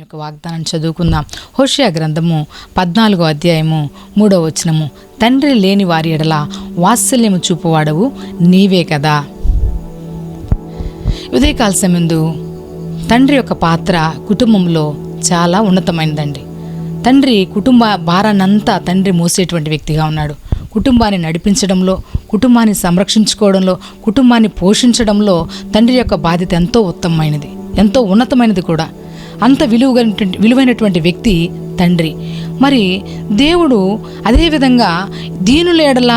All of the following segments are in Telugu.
యొక్క వాగ్దానం చదువుకుందాం. హోషియా గ్రంథము పద్నాలుగో అధ్యాయము మూడో వచనము. తండ్రి లేని వారి ఎడల వాత్సల్యము చూపువాడవు నీవే కదా. ఉదయకాల సమయందు తండ్రి యొక్క పాత్ర కుటుంబంలో చాలా ఉన్నతమైనదండి. తండ్రి కుటుంబ భారానంతా తండ్రి మోసేటువంటి వ్యక్తిగా ఉన్నాడు. కుటుంబాన్ని నడిపించడంలో కుటుంబాన్ని సంరక్షించుకోవడంలో కుటుంబాన్ని పోషించడంలో తండ్రి యొక్క బాధ్యత ఎంతో ఉత్తమమైనది ఎంతో ఉన్నతమైనది కూడా. అంత విలువైనటువంటి విలువైనటువంటి వ్యక్తి తండ్రి. మరి దేవుడు అదేవిధంగా దీనులేడల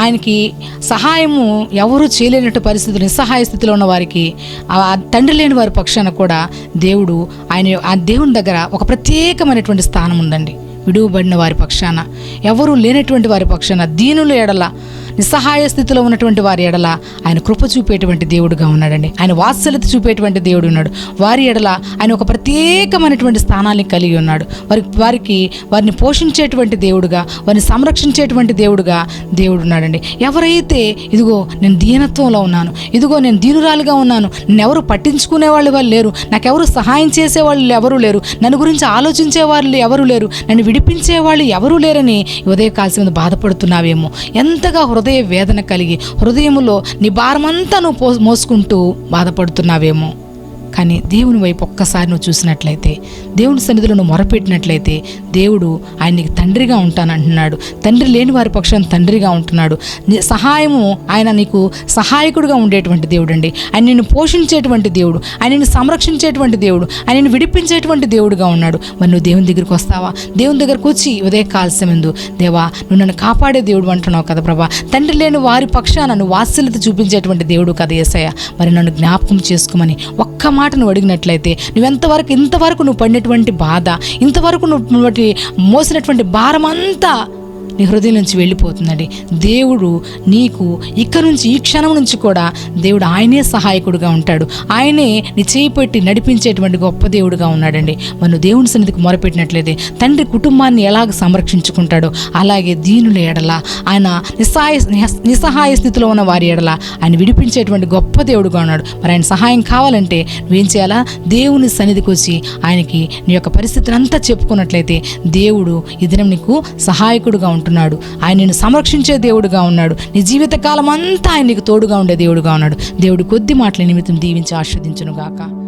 ఆయనకి సహాయము ఎవరూ చేయలేనట్టు పరిస్థితులు నిస్సహాయ స్థితిలో ఉన్న వారికి ఆ తండ్రి లేని వారి పక్షాన కూడా దేవుడు ఆయన ఆ దేవుని దగ్గర ఒక ప్రత్యేకమైనటువంటి స్థానం ఉందండి. విడువబడిన వారి పక్షాన. ఎవరూ లేనటువంటి వారి పక్షాన దీనుల ఎడల నిస్సహాయ స్థితిలో ఉన్నటువంటి వారి ఎడల ఆయన కృప చూపేటువంటి దేవుడుగా ఉన్నాడండి. ఆయన వాత్సల్యత చూపేటువంటి దేవుడు ఉన్నాడు. వారి ఎడల ఆయన ఒక ప్రత్యేకమైనటువంటి స్థానాన్ని కలిగి ఉన్నాడు. వారి వారికి వారిని పోషించేటువంటి దేవుడుగా వారిని సంరక్షించేటువంటి దేవుడుగా దేవుడు ఉన్నాడండి. ఎవరైతే ఇదిగో నేను దీనత్వంలో ఉన్నాను ఇదిగో నేను దీనురాలుగా ఉన్నాను నేను ఎవరు పట్టించుకునే వాళ్ళు వాళ్ళు లేరు నాకెవరు సహాయం చేసే వాళ్ళు ఎవరు లేరు నన్ను గురించి ఆలోచించే వాళ్ళు ఎవరు లేరు నన్ను విడిపించే వాళ్ళు ఎవరూ లేరని ఈ ఉదయకాల్సి మీద బాధపడుతున్నావేమో. ఎంతగా హృదయ వేదన కలిగి హృదయములో నీ భారమంతా నువ్వు మోసుకుంటూ బాధపడుతున్నావేమో. కానీ దేవుని వైపు ఒక్కసారి నువ్వు చూసినట్లయితే దేవుని సన్నిధిలో నువ్వు మొరపెట్టినట్లయితే దేవుడు ఆయన నీకు తండ్రిగా ఉంటానంటున్నాడు. తండ్రి లేని వారి పక్షాన తండ్రిగా ఉంటున్నాడు. నీ సహాయము ఆయన నీకు సహాయకుడిగా ఉండేటువంటి దేవుడు అండి ఆయన నిన్ను పోషించేటువంటి దేవుడు. ఆయన నిన్ను సంరక్షించేటువంటి దేవుడు. ఆయన నిన్ను విడిపించేటువంటి దేవుడుగా ఉన్నాడు. మరి నువ్వు దేవుని దగ్గరికి వస్తావా? దేవుని దగ్గరకు వచ్చి ఉదయ కాల్సమెందు దేవా నువ్వు నన్ను కాపాడే దేవుడు అంటున్నావు కదా ప్రభా. తండ్రి లేని వారి పక్షాన నువ్వు వాత్సల్యత చూపించేటువంటి దేవుడు కదా ఏసయ్య. మరి నన్ను జ్ఞాపకం చేసుకోమని ఒక్క మాట నువ్వు అడిగినట్లయితే నువ్వెంతవరకు ఇంతవరకు నువ్వు పడినటువంటి బాధ ఇంతవరకు నువ్వు నువ్వు మోసినటువంటి భారం అంతా నీ హృదయం నుంచి వెళ్ళిపోతుందండి. దేవుడు నీకు ఇక్కడ నుంచి ఈ క్షణం నుంచి కూడా దేవుడు ఆయనే సహాయకుడుగా ఉంటాడు. ఆయనే నీ చేయి పెట్టి నడిపించేటువంటి గొప్ప దేవుడుగా ఉన్నాడండి. మనం దేవుని సన్నిధికి మొరపెట్టినట్లయితే తండ్రి కుటుంబాన్ని ఎలాగ సంరక్షించుకుంటాడో అలాగే దీనుల ఎడల ఆయన నిస్సహాయ నిస్సహాయ స్థితిలో ఉన్న వారి ఎడల ఆయన విడిపించేటువంటి గొప్ప దేవుడుగా ఉన్నాడు. మరి ఆయన సహాయం కావాలంటే నువ్వేం చేయాలా? దేవుని సన్నిధికి వచ్చి ఆయనకి నీ యొక్క పరిస్థితిని అంతా చెప్పుకున్నట్లయితే దేవుడు ఈ దినం నీకు సహాయకుడుగా ఉంటాడు. ఉంటున్నాడు. ఆయన నిన్ను సంరక్షించే దేవుడుగా ఉన్నాడు. నీ జీవితకాలం అంతా ఆయన నీకు తోడుగా ఉండే దేవుడుగా ఉన్నాడు. దేవుడు కొద్ది మాటల నిమిత్తం దీవించి ఆస్వాదించును గాక